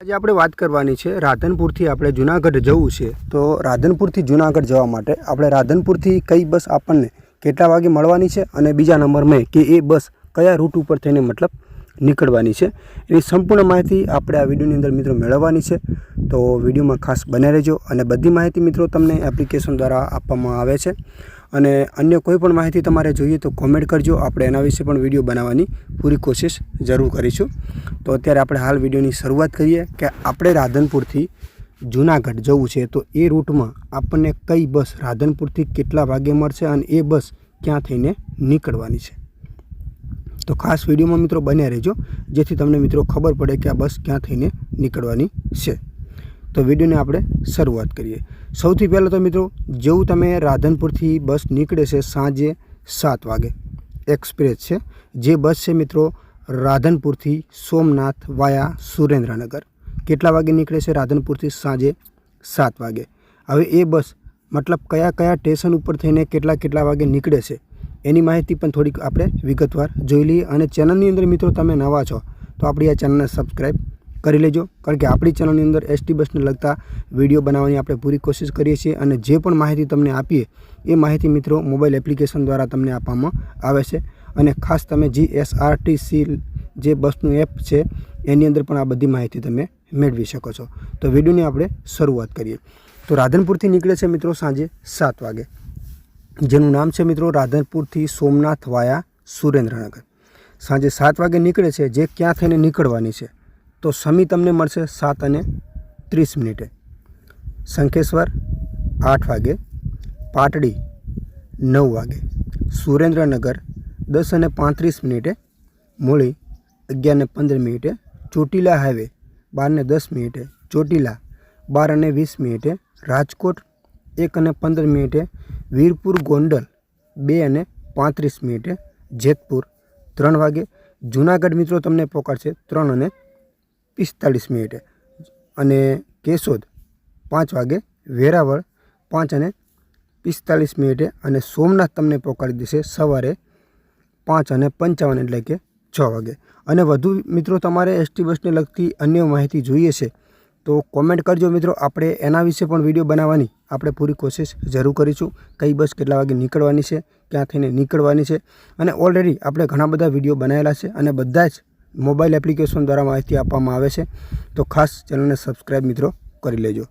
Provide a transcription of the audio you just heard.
આજે આપણે વાત કરવાની છે રાધનપુરથી આપણે જુનાગઢ જવું છે. તો રાધનપુરથી જુનાગઢ જવા માટે આપણે રાધનપુરથી કઈ બસ આપણને કેટલા વાગે મળવાની છે અને બીજા નંબરમાં કે એ બસ કયા રૂટ ઉપર થઈને મતલબ નીકળવાની છે. એની સંપૂર્ણ માહિતી આપણે આ વિડીયોની અંદર મિત્રો મેળવવાની છે. તો વિડીયોમાં ખાસ બને રહેજો અને બધી માહિતી મિત્રો તમને એપ્લિકેશન દ્વારા આપવામાં આવે છે. અને અન્ય કોઈ પણ માહિતી તમારે જોઈએ તો કોમેન્ટ કરજો. આપણે એના વિશે પણ વીડિયો બનાવવાની પૂરી કોશિશ જરૂર કરીશું. તો અત્યારે આપણે હાલ વિડીયોની શરૂઆત કરીએ કે આપણે રાધનપુરથી જુનાગઢ જવું છે તો એ રૂટમાં આપણને કઈ બસ રાધનપુરથી કેટલા વાગે મળશે અને એ બસ ક્યાં થઈને નીકળવાની છે. તો ખાસ વિડીયોમાં મિત્રો બન્યા રહેજો. જેથી તમને મિત્રો ખબર પડે કે આ બસ ક્યાં થઈને નીકળવાની છે. તો વિડીયોને આપણે શરૂઆત કરીએ. સૌથી પહેલાં તો મિત્રો, જેવું તમે રાધનપુરથી બસ નીકળે છે સાંજે સાત વાગે, એક્સપ્રેસ છે. જે બસ છે મિત્રો, રાધનપુરથી સોમનાથ વાયા સુરેન્દ્રનગર. કેટલા વાગે નીકળે છે રાધનપુરથી સાંજે સાત વાગે? હવે એ બસ મતલબ કયા કયા સ્ટેશન ઉપર થઈને કેટલા કેટલા વાગે નીકળે છે, એની માહિતી પણ થોડીક આપણે વિગતવાર જોઈ લઈએ. અને ચેનલની અંદર મિત્રો તમે નવા છો, તો આપણી આ ચેનલને સબસ્ક્રાઈબ કરી લેજો. કારણ કે આપણી ચેનલની અંદર એસટી બસને લગતા વીડિયો બનાવવાની આપણે પૂરી કોશિશ કરીએ છીએ અને જે પણ માહિતી તમને આપીએ, એ માહિતી મિત્રો મોબાઈલ એપ્લિકેશન દ્વારા તમને આપવામાં આવે છે. અને ખાસ તમે જી એસઆરટીસી જે બસનું એપ છે, એની અંદર પણ આ બધી માહિતી તમે મેળવી શકો છો. તો વિડીયોની આપણે શરૂઆત કરીએ. તો રાધનપુરથી નીકળે છે મિત્રો સાંજે સાત વાગે. જેનું નામ છે મિત્રો રાધનપુરથી સોમનાથ વાયા સુરેન્દ્રનગર. સાંજે સાત વાગે નીકળે છે, જે ક્યાં થઈને નીકળવાની છે? તો સમી તમને મળશે સાત અને ત્રીસ મિનિટે. શંખેશ્વર આઠ વાગે, પાટડી નવ વાગે, સુરેન્દ્રનગર દસ અને પાંત્રીસ મિનિટે, મૂળી અગિયાર ને પંદર મિનિટે, ચોટીલા હાઈવે બાર ને દસ મિનિટે, ચોટીલા બાર અને વીસ મિનિટે, રાજકોટ એક અને પંદર મિનિટે, વીરપુર ગોંડલ બે અને પાંત્રીસ મિનિટે, જેતપુર ત્રણ વાગે. જુનાગઢ મિત્રો તમને પહોંચાડશે ત્રણ અને પિસ્તાળીસ મિનિટે. અને કેશોદ પાંચ વાગે, વેરાવળ પાંચ અને પિસ્તાળીસ મિનિટે અને સોમનાથ તમને પહોંચાડી દેશે સવારે પાંચ અને પંચાવન એટલે કે છ વાગે. અને વધુ મિત્રો તમારે એસટી બસને લગતી અન્ય માહિતી જોઈએ છે, તો કોમેન્ટ કરજો મિત્રો. આપણે એના વિશે પણ વીડિયો બનાવવાની આપણે પૂરી કોશિશ જરૂર કરીશું. કઈ બસ કેટલા વાગે નીકળવાની છે, ક્યાં થઈને નીકળવાની છે. અને ઓલરેડી આપણે ઘણા બધા વીડિયો બનાવેલા છે અને બધા જ મોબાઈલ એપ્લિકેશન દ્વારા માહિતી આપવામાં આવે છે. તો ખાસ ચેનલને સબસ્ક્રાઈબ મિત્રો કરી લેજો.